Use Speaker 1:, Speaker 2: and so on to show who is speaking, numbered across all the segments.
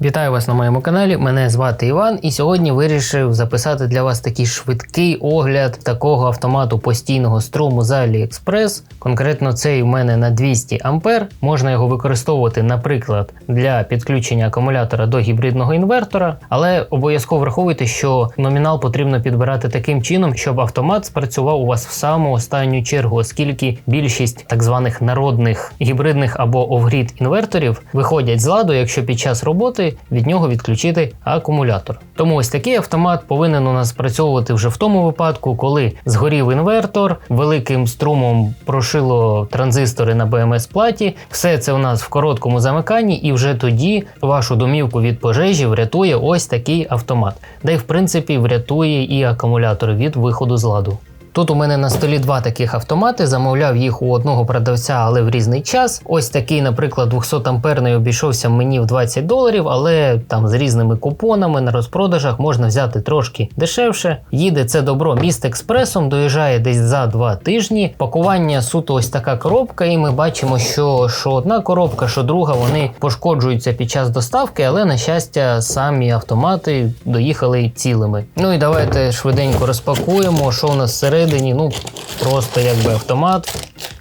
Speaker 1: Вітаю вас на моєму каналі. Мене звати Іван, і сьогодні вирішив записати для вас такий швидкий огляд такого автомату постійного струму з AliExpress. Конкретно цей у мене на 200 ампер. Можна його використовувати, наприклад, для підключення акумулятора до гібридного інвертора, але обов'язково враховуйте, що номінал потрібно підбирати таким чином, щоб автомат спрацював у вас в саму останню чергу, оскільки більшість так званих народних гібридних або офгрід інверторів виходять з ладу, якщо під час роботи від нього відключити акумулятор. Тому ось такий автомат повинен у нас спрацьовувати вже в тому випадку, коли згорів інвертор, великим струмом прошило транзистори на BMS платі. Все це у нас в короткому замиканні, і вже тоді вашу домівку від пожежі врятує ось такий автомат, де в принципі врятує і акумулятор від виходу з ладу. Тут у мене на столі два таких автомати. Замовляв їх у одного продавця, але в різний час. Ось такий, наприклад, 200 амперний обійшовся мені в 20 доларів, але там з різними купонами на розпродажах можна взяти трошки дешевше. Їде це добро міст експресом, доїжджає десь за два тижні. Пакування суто ось така коробка, і ми бачимо, що що одна коробка, що друга, вони пошкоджуються під час доставки, але на щастя, самі автомати доїхали цілими. Ну і давайте швиденько розпакуємо, що у нас всередині всередині, ну просто якби автомат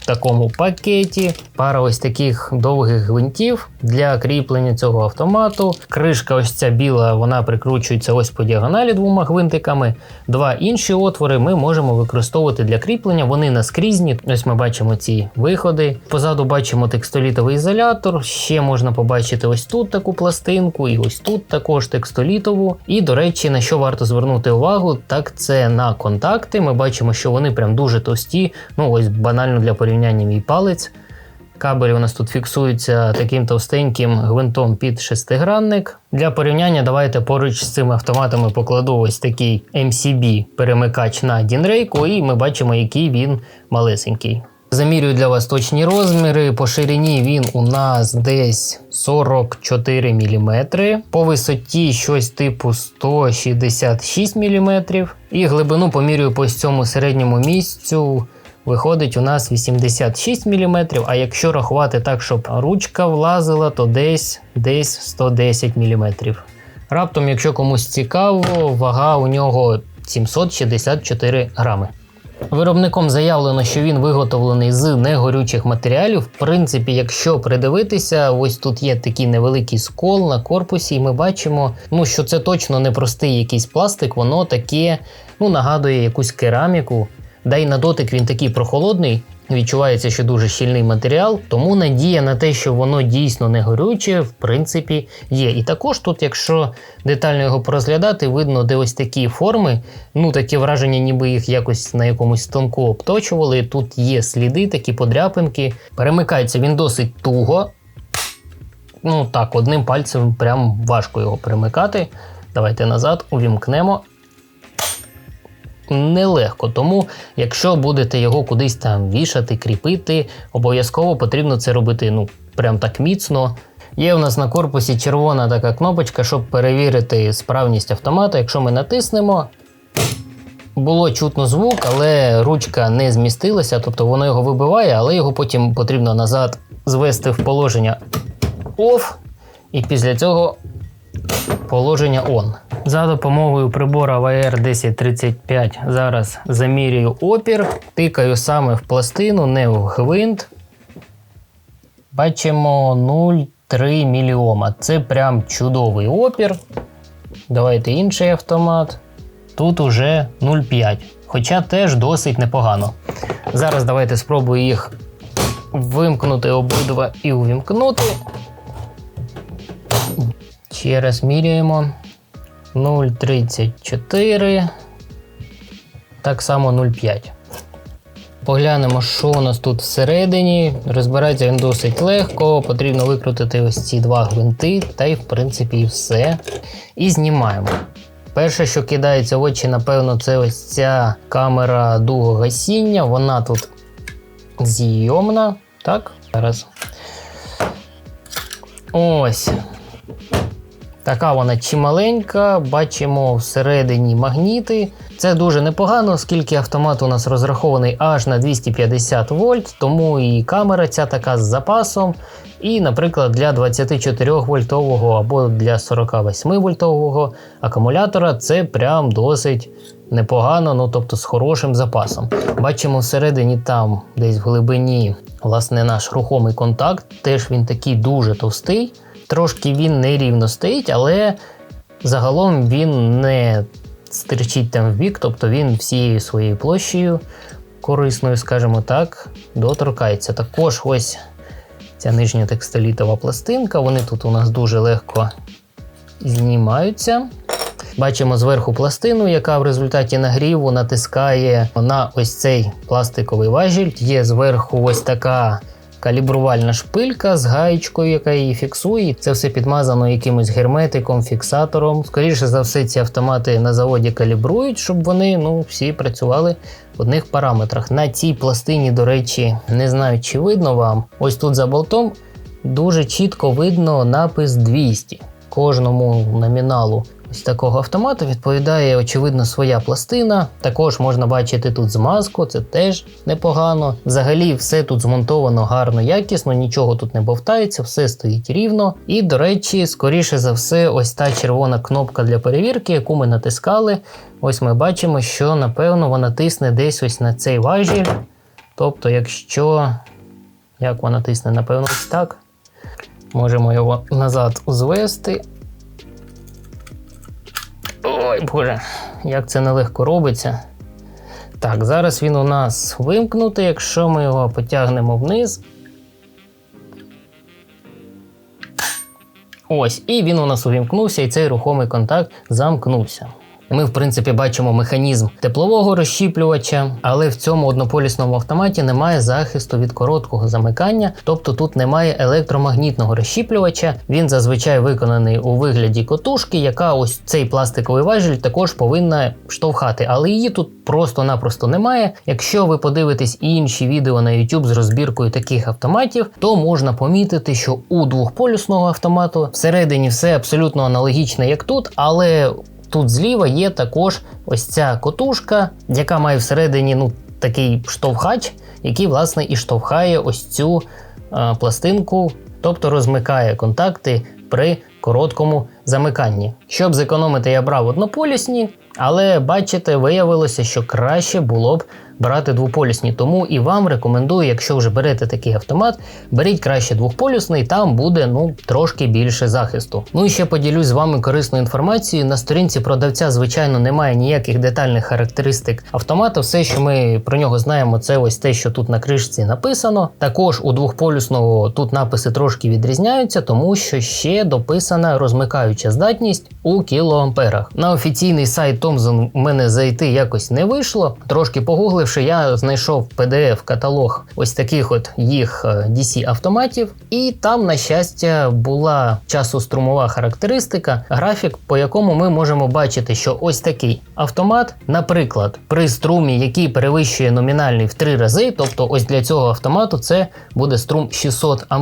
Speaker 1: такому пакеті. Пара ось таких довгих гвинтів для кріплення цього автомату. Кришка, ось ця біла, вона прикручується ось по діагоналі двома гвинтиками. Два інші отвори ми можемо використовувати для кріплення. Вони наскрізні. Ось ми бачимо ці виходи. Позаду бачимо текстолітовий ізолятор. Ще можна побачити ось тут таку пластинку, і ось тут також текстолітову. І, до речі, на що варто звернути увагу, так це на контакти. Ми бачимо, що вони прям дуже товсті. Ну, ось банально для порівняння мій палець. Кабель у нас тут фіксується таким товстеньким гвинтом під шестигранник. Для порівняння давайте поруч з цими автоматами покладу ось такий MCB перемикач на Дінрейку, і ми бачимо, який він малесенький. Замірюю для вас точні розміри. По ширині він у нас десь 44 мм, по висоті щось типу 166 мм. І глибину помірюю по цьому середньому місцю виходить у нас 86 мм, а якщо рахувати так, щоб ручка влазила, то десь десь 110 мм. Раптом, якщо комусь цікаво, вага у нього 764 грами. Виробником заявлено, що він виготовлений з негорючих матеріалів. В принципі, якщо придивитися, ось тут є такий невеликий скол на корпусі, і ми бачимо, ну, що це точно не простий якийсь пластик, воно таке ну, нагадує якусь кераміку. Да й на дотик він такий прохолодний, відчувається, що дуже щільний матеріал, тому надія на те, що воно дійсно не горюче, в принципі, є. І також тут, якщо детально його порозглядати, видно, де ось такі форми, ну таке враження, ніби їх якось на якомусь станку обточували. Тут є сліди, такі подряпинки. Перемикається він досить туго. Ну так, одним пальцем прям важко його перемикати. Давайте назад увімкнемо нелегко. Тому, якщо будете його кудись там вішати, кріпити, обов'язково потрібно це робити ну, прям так міцно. Є у нас на корпусі червона така кнопочка, щоб перевірити справність автомата. Якщо ми натиснемо, було чутно звук, але ручка не змістилася, тобто воно його вибиває, але його потім потрібно назад звести в положення OFF. І після цього положення ON. За допомогою прибора VR 1035 зараз замірюю опір, тикаю саме в пластину, не в гвинт. Бачимо 0,3 мільйома. Це прям чудовий опір. Давайте інший автомат. Тут уже 0,5. Хоча теж досить непогано. Зараз давайте спробую їх вимкнути обидва і увімкнути. Ще раз міряємо. 0,34. Так само 0,5. Поглянемо, що у нас тут всередині. Розбирається він досить легко. Потрібно викрутити ось ці два гвинти, та й, в принципі, і все. І знімаємо. Перше, що кидається в очі, напевно, це ось ця камера дугогасіння. Вона тут зйомна. Так, зараз. Ось Така вона чималенька, бачимо всередині магніти. Це дуже непогано, оскільки автомат у нас розрахований аж на 250 вольт, тому і камера ця така з запасом. І, наприклад, для 24 вольтового або для 48 вольтового акумулятора це прям досить непогано, ну тобто з хорошим запасом. Бачимо всередині там, десь в глибині, власне, наш рухомий контакт. Теж він такий дуже товстий. Трошки він нерівно стоїть, але загалом він не стирчить там в бік, тобто він всією своєю площею корисною, скажімо так, доторкається. Також ось ця нижня текстолітова пластинка. Вони тут у нас дуже легко знімаються. Бачимо зверху пластину, яка в результаті нагріву натискає на ось цей пластиковий важіль. Є зверху ось така калібрувальна шпилька з гаєчкою, яка її фіксує. Це все підмазано якимось герметиком, фіксатором. Скоріше за все, ці автомати на заводі калібрують, щоб вони ну, всі працювали в одних параметрах. На цій пластині, до речі, не знаю, чи видно вам. Ось тут за болтом дуже чітко видно напис 200. Кожному номіналу ось такого автомату відповідає, очевидно, своя пластина. Також можна бачити тут змазку, це теж непогано. Взагалі, все тут змонтовано гарно, якісно, нічого тут не бовтається, все стоїть рівно. І, до речі, скоріше за все, ось та червона кнопка для перевірки, яку ми натискали. Ось ми бачимо, що напевно вона тисне десь ось на цей важіль. Тобто, якщо як вона тисне, напевно, ось так. Можемо його назад звести. Ой, боже, як це нелегко робиться. Так, зараз він у нас вимкнутий, якщо ми його потягнемо вниз. Ось, і він у нас увімкнувся, і цей рухомий контакт замкнувся. Ми, в принципі, бачимо механізм теплового розщіплювача, але в цьому однополісному автоматі немає захисту від короткого замикання, тобто тут немає електромагнітного розщіплювача. Він зазвичай виконаний у вигляді котушки, яка ось цей пластиковий важіль також повинна штовхати, але її тут просто-напросто немає. Якщо ви подивитесь інші відео на YouTube з розбіркою таких автоматів, то можна помітити, що у двохполюсного автомату всередині все абсолютно аналогічно, як тут, але Тут зліва є також ось ця котушка, яка має всередині ну, такий штовхач, який, власне, і штовхає ось цю е, пластинку, тобто розмикає контакти при короткому замиканні. Щоб зекономити, я брав однополісні, але бачите, виявилося, що краще було б брати двополюсні. Тому і вам рекомендую, якщо вже берете такий автомат, беріть краще двохполюсний, там буде ну трошки більше захисту. Ну і ще поділюсь з вами корисною інформацією. На сторінці продавця, звичайно, немає ніяких детальних характеристик автомата. Все, що ми про нього знаємо, це ось те, що тут на кришці написано. Також у двохполюсного тут написи трошки відрізняються, тому що ще дописана розмикаюча здатність у кілоамперах. На офіційний сайт Thomson у мене зайти якось не вийшло. Трошки Погугливши, я знайшов PDF-каталог ось таких от їх DC е, і там, на щастя, була часострумова характеристика, графік, по якому ми можемо бачити, що ось такий автомат, наприклад, при струмі, який перевищує номінальний в три рази, тобто ось для цього автомату це буде струм 600 А.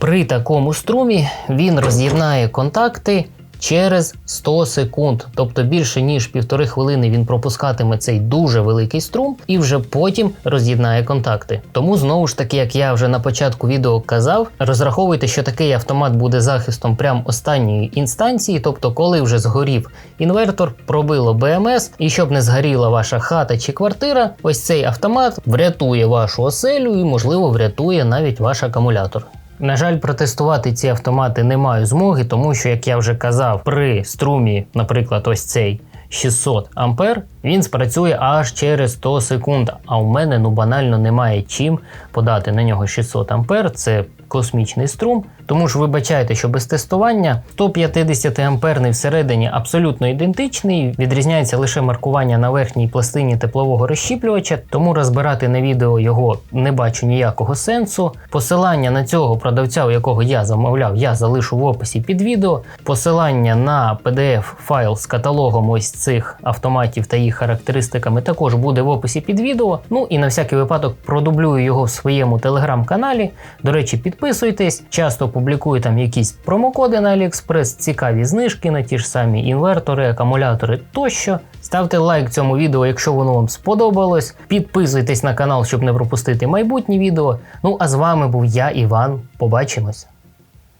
Speaker 1: При такому струмі він роз'єднає контакти через 100 секунд, тобто більше ніж півтори хвилини він пропускатиме цей дуже великий струм і вже потім роз'єднає контакти. Тому знову ж таки, як я вже на початку відео казав, розраховуйте, що такий автомат буде захистом прям останньої інстанції, тобто, коли вже згорів інвертор, пробило БМС, і щоб не згоріла ваша хата чи квартира, ось цей автомат врятує вашу оселю і, можливо, врятує навіть ваш акумулятор. На жаль, протестувати ці автомати не маю змоги, тому що, як я вже казав, при струмі, наприклад, ось цей 600 ампер, він спрацює аж через 100 секунд. А у мене ну банально немає чим подати на нього 600 ампер. Це космічний струм. Тому ж вибачайте, що без тестування 150 амперний всередині абсолютно ідентичний, відрізняється лише маркування на верхній пластині теплового розщіплювача, тому розбирати на відео його не бачу ніякого сенсу. Посилання на цього продавця, у якого я замовляв, я залишу в описі під відео. Посилання на PDF файл з каталогом ось цих автоматів та їх характеристиками також буде в описі під відео. Ну і на всякий випадок продублюю його в своєму телеграм-каналі. До речі, підписуйтесь, часто публікую там якісь промокоди на AliExpress, цікаві знижки на ті ж самі інвертори, акумулятори тощо. Ставте лайк цьому відео, якщо воно вам сподобалось. Підписуйтесь на канал, щоб не пропустити майбутні відео. Ну а з вами був я, Іван. Побачимось.